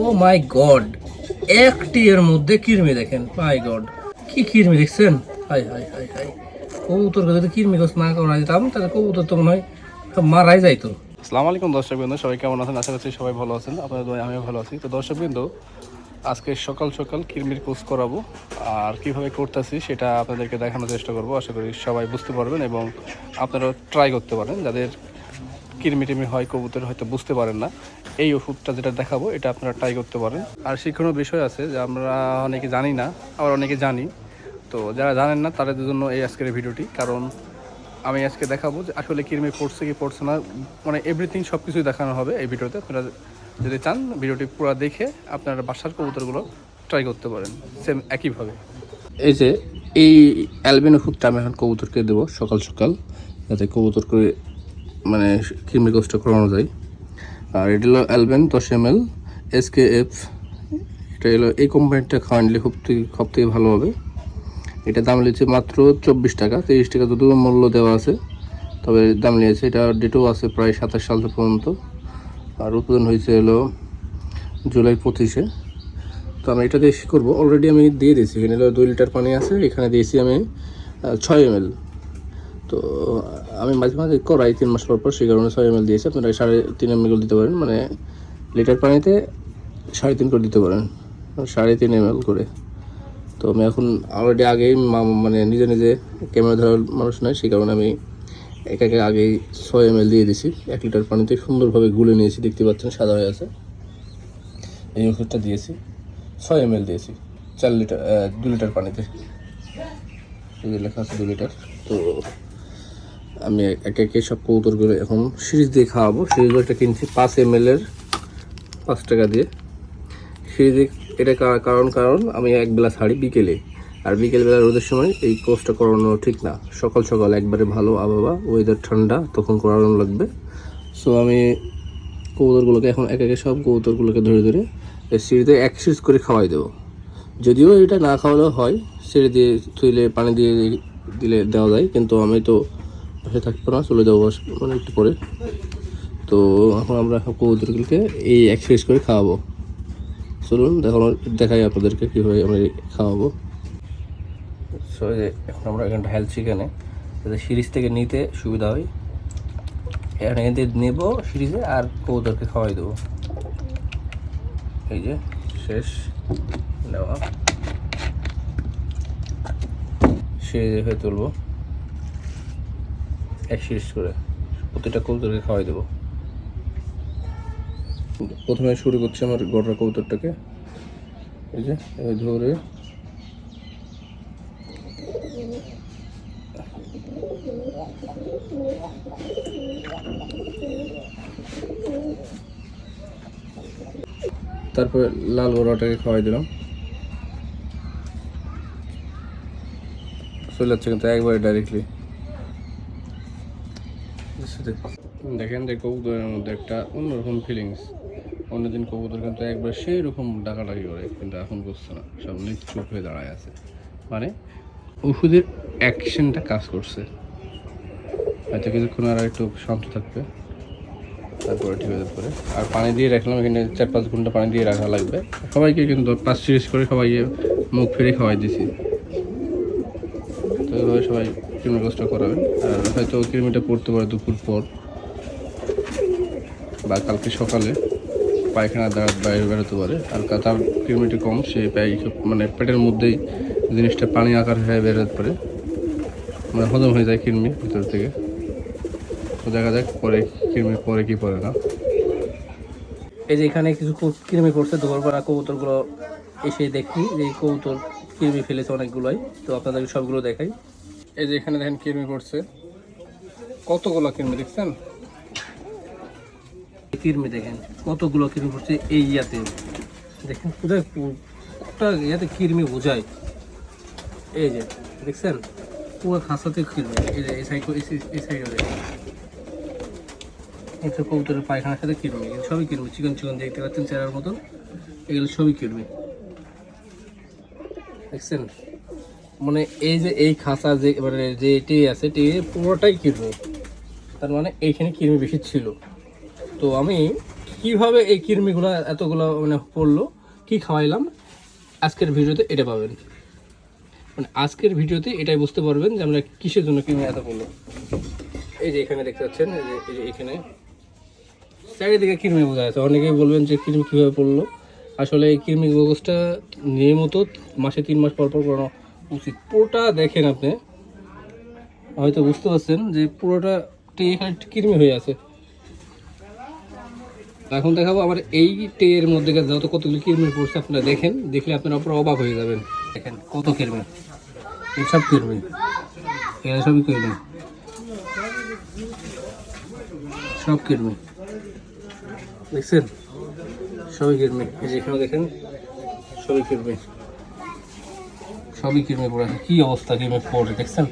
ও মাই god একটি এর মধ্যে কিরমি দেখেন মাই গড কি কিরমি দেখছেন হাই হাই হাই হাই কবুতরকে যদি কিরমি গাছ না করা যেতাম তাহলে কবুতর তো মনে হয় মারাই যাইতো আসসালামু আলাইকুম দর্শক বিন্দু সবাই কেমন আছেন? আশা করছি সবাই ভালো আছেন। আপনাদের আমিও ভালো আছি। তো দর্শক বিন্দু, আজকে সকাল সকাল কিরমির কোর্স করাবো। আর কীভাবে করতেছি সেটা আপনাদেরকে দেখানোর চেষ্টা করব। আশা করি সবাই বুঝতে পারবেন এবং আপনারা ট্রাই করতে পারেন। যাদের কিরমি টিমি হয়, কবুতর হয়তো বুঝতে পারেন না। এই ওষুধটা যেটা দেখাবো, এটা আপনারা ট্রাই করতে পারেন। আর শিক্ষণীয় বিষয় আছে যে আমরা অনেকে জানি না, আবার অনেকে জানি। তো যারা জানেন না, তাদের জন্য এই আজকের ভিডিওটি। কারণ আমি আজকে দেখাবো যে আসলে কিরমি পড়ছে, কি পড়ছে না। মানে এভরিথিং সব কিছুই দেখানো হবে এই ভিডিওতে। আপনারা যদি চান, ভিডিওটি পুরো দেখে আপনারা বাসার কবুতরগুলো ট্রাই করতে পারেন। সেম একইভাবে। এই যে, এই অ্যালবিন ওষুধটা আমি এখন কবুতরকে দেবো সকাল সকাল, যাতে কবুতর করে মানে কৃমি কোর্সটা করানো যায়। আর এটা হলো অ্যালবেন দশ M L S K F এটা হলো এই কোম্পানিটা খাওয়ানলে খুব সব থেকে ভালো হবে। এটা দাম নিয়েছে মাত্র চব্বিশ টাকা, তিরিশ টাকা যদিও মূল্য দেওয়া আছে, তবে দাম নিয়েছে এটা ডেটও আছে প্রায় সাতাশ সাল পর্যন্ত। আর উৎপাদন হয়েছে হলো জুলাই পঁচিশে। তো আমি এটা দিয়ে করব। অলরেডি আমি দিয়ে দিয়েছি, এখানে দুই লিটার পানি আছে, এখানে দিয়েছি আমি ছয় এম তো, আমি মাঝে মাঝে করাই, তিন মাস পর পর সেই কারণে ছয় এম এল দিয়েছি। আপনারা সাড়ে তিন এম এল দিতে পারেন মানে লিটার পানিতে সাড়ে তিন করে দিতে পারেন, সাড়ে তিন এম করে। তো আমি এখন অলরেডি আগেই মানে নিজে নিজে ক্যামেরা ধরার মানুষ নয়, সেই কারণে আমি একে আগেই ছয় এম দিয়ে দিছি। এক লিটার পানিতে সুন্দরভাবে গুলে নিয়েছি, দেখতে পাচ্ছেন সাদা হয়ে আছে। এই ওষুধটা দিয়েছি, ছয় এম দিয়েছি, চার লিটার দু লিটার পানিতে। লেখা আছে দু লিটার তো আমি একে একে সব কৌতরগুলো এখন সিরিজ দিয়ে খাওয়াবো। সিরিজটা কিনছি পাঁচ এম এর, পাঁচ টাকা দিয়ে। সিরিজে এটা কারণ কারণ আমি এক বেলা ছাড়ি বিকেলে। আর বিকেল বেলা রোদের সময় এই কোর্সটা করানো ঠিক না। সকাল সকাল একবারে ভালো আবহাওয়া ওয়েদার ঠান্ডা, তখন করানো লাগবে। সো আমি কবুতরগুলোকে এখন এক একে সব কবুতরগুলোকে ধরে ধরে সিঁড়িতে এক সিরিজ করে খাওয়াই দেবো। যদিও এটা না খাওয়ালেও হয় সিঁড়ি দিয়ে থুইলে পানি দিয়ে দিলে দেওয়া যায়, কিন্তু আমি তো বসে থাকব না, চলে যাব মানে একটু পরে। তো এখন আমরা কবুতরগুলোকে এই এক সিরিজ করে খাওয়াবো। চলুন, দেখানো, দেখাই আপনাদেরকে কীভাবে আমরা খাওয়াবো। সো এখন আমরা এখানে ঢাল চিকেনে যাতে সিরিজ থেকে নিতে সুবিধা হয়। এখন থেকে নেব সিরিজে আর কৌতরকে খাওয়াই দেবো। এই যে, শেষ, নেওয়া। সিরিজে হয়ে তুলবো। এক করে প্রতিটা কৌতরকে খাওয়াই দেবো। প্রথমে শুরু করছি আমার গড়া কবুতরটাকে। এই যে ধরে। তারপরে লাল বড়াটাকে খাওয়াই দিলাম। চলে যাচ্ছে কিন্তু একবারে ডাইরেক্টলি দেখেন যে কবুতরের মধ্যে একটা অন্যরকম ফিলিংস অন্যদিন কবুতর কিন্তু একবার সেই রকম ডাকাডাকি করে, কিন্তু এখন বুঝছে না, সব নিশ্চুপ হয়ে দাঁড়ায় আছে। মানে ওষুধের অ্যাকশনটা কাজ করছে। হয়তো কিছুক্ষণ আর একটু শান্ত থাকবে। তারপরে ঠিক হয়ে পরে। আর পানি দিয়ে রাখলাম, এখানে চার পাঁচ ঘণ্টা পানি দিয়ে রাখা লাগবে। সবাইকে কিন্তু পাঁচ সিরিজ করে সবাইকে মুখ ফিরে খাওয়াই দিছি। তো সবাই কৃমি কষ্ট করাবেন। আর হয়তো কৃমিটা পড়তে পারে দুপুর পর বা কালকে সকালে। পায়খানা দ্বারা বাইরে বেরোতে পারে। আর তার কৃমিটা কম, সে মানে পেটের মধ্যেই জিনিসটা পানি আকার হয়ে বেরোতে পারে। মানে হজম হয়ে যায় কৃমি ভিতর থেকে। তো দেখা যাক পরে কৃমি পরে কি পরে না। এই যে এখানে কিছু কৃমি পড়ছে, দুপুরবেলা কবুতরগুলো এসে দেখি যে কবুতর কৃমি ফেলেছে অনেকগুলোই। তো আপনাদেরকে সবগুলো দেখাই। এই যে এখানে দেখেন কৃমি পড়ছে। কতগুলো কিরমি দেখছেন? কৃমি দেখেন, কতগুলো কিরমি পড়ছে এই ইয়াতে। দেখেন কোথায় ইয়াতে কৃমি বোঝায়। এই যে, দেখছেন? পুরো খাঁচাতে কিরমি এই যে, এই সাইড, এই সাইডে দেখেন। তো কবুতরের পায়খানার সাথে এগুলো সবই কিরমি চিকন চিকন দেখতে পাচ্ছেন চেরার মতন। এগুলো সবই কিরমি দেখছেন? মানে এই যে এই খাঁচা যে মানে যে টে আছে, টে পুরোটাই কৃমি। তার মানে এইখানে কৃমি বেশি ছিল। তো আমি কীভাবে এই কৃমিগুলো এতগুলো মানে পড়ল, কি খাওয়াইলাম, আজকের ভিডিওতে এটা পাবেন। মানে আজকের ভিডিওতে এটাই বুঝতে পারবেন যে আমরা কিসের জন্য কৃমি এত পড়ল। এই যে এখানে দেখতে পাচ্ছেন, এই যে এখানে। চারিদিকে কৃমি বোঝা যাচ্ছে। অনেকেই বলবেন যে কৃমি কীভাবে পড়ল। আসলে এই কৃমি ব্যবস্থা নিয়মিত মাসে তিন মাস পর পর করানো উচিত পুরোটা দেখেন আপনি। হয়তো বুঝতে পারছেন যে পুরোটা টে এখানে কৃমি হয়ে আছে। এখন দেখাবো আবার এই টের মধ্যে যত কতগুলো কৃমি পড়ছে আপনারা দেখেন, দেখলে আপনারা পুরো অবাক হয়ে যাবেন। দেখেন কত কৃমি। এই সব কৃমি। এরা সবই কৃমি। সব কৃমি। দেখছেন? সবই কৃমি। এই যে এখানে দেখেন, সবই কৃমি। সবই ক্রিমে পড়ে আছে। কি অবস্থা কৃমি পড়ে দেখছেন?